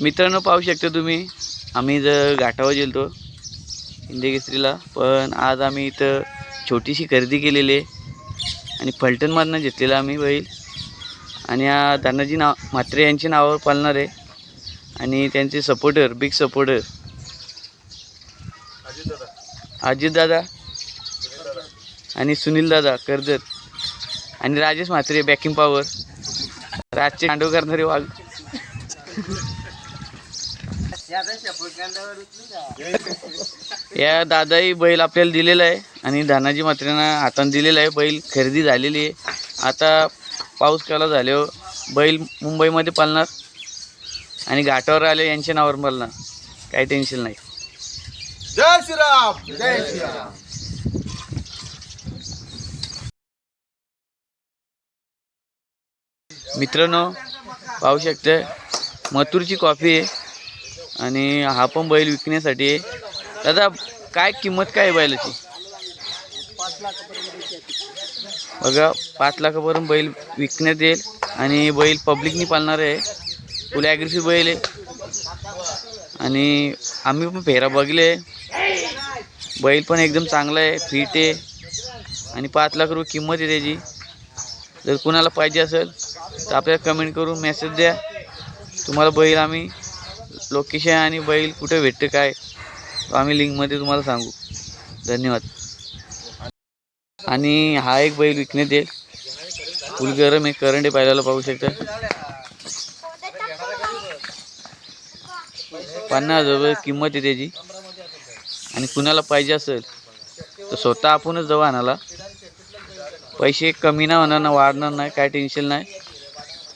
मित्रांनो पाहू शकता तुम्ही आम्ही जर घाटावर गेलतो इंदेगेसरीला पण आज आम्ही इथं छोटीशी खरेदी केलेली आहे आणि फलटणमधनं घेतलेला आम्ही बैल. आणि हा दानाजी नाव म्हात्रे यांच्या नावावर पालणार आहे. आणि त्यांचे सपोर्टर बिग सपोर्टर अजितदादा आणि सुनीलदादा कर्जत. आणि राजेश म्हात्रे बॅकिंग पॉवर राजचे कांडव करणारे वाघ. या दादाही बैल आपल्याला दिलेला आहे आणि धानाजी मात्र्यांना हातानं दिलेला आहे. बैल खरेदी झालेली आहे. आता पाऊस काला झाल्यावर बैल मुंबईमध्ये पालणार आणि घाटावर आले यांच्या नावावर पालणार काही टेन्शन नाही. जय श्रीराम जय श्रीराम. मित्रांनो पाहू शकते मथुरची कॉफी आहे. आणि हा पण बैल विकण्यासाठी दादा काय किंमत काय आहे बैलाची? बघा पाच लाखापर्यंत बैल विकण्यात येईल आणि बैल पब्लिकनी पालणार आहे. फुल ॲग्रेसिव्ह बैल आहे. आणि आम्ही पण फेरा बघले बैल पण एकदम चांगला आहे फिट आहे. आणि पाच लाख रुपये किंमत आहे त्याची. जर कुणाला पाहिजे असेल तर आपल्याला कमेंट करून मेसेज द्या. तुम्हाला बैल आम्ही लोकेशन आणि बैल कुठे भेटते काय आम्ही लिंकमध्ये तुम्हाला सांगू. धन्यवाद. आणि हा एक बैल विकण्यात येईल. फुल गरम आहे करंट आहे पाहिल्याला पाहू शकता. पन्नास हजार रुपये किंमत आहे त्याची. आणि कुणाला पाहिजे असेल तर स्वतः आपणच जाऊ आणाला पैसे कमी नाही होणार ना वाढणार नाही काय टेन्शन नाही.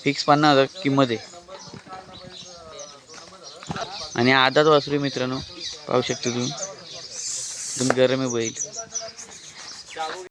फिक्स पन्नास हजार किंमत आहे. आणि आधाच वासरू मित्रांनो पाहू शकता तुम्ही. एकदम गरम आहे बैल.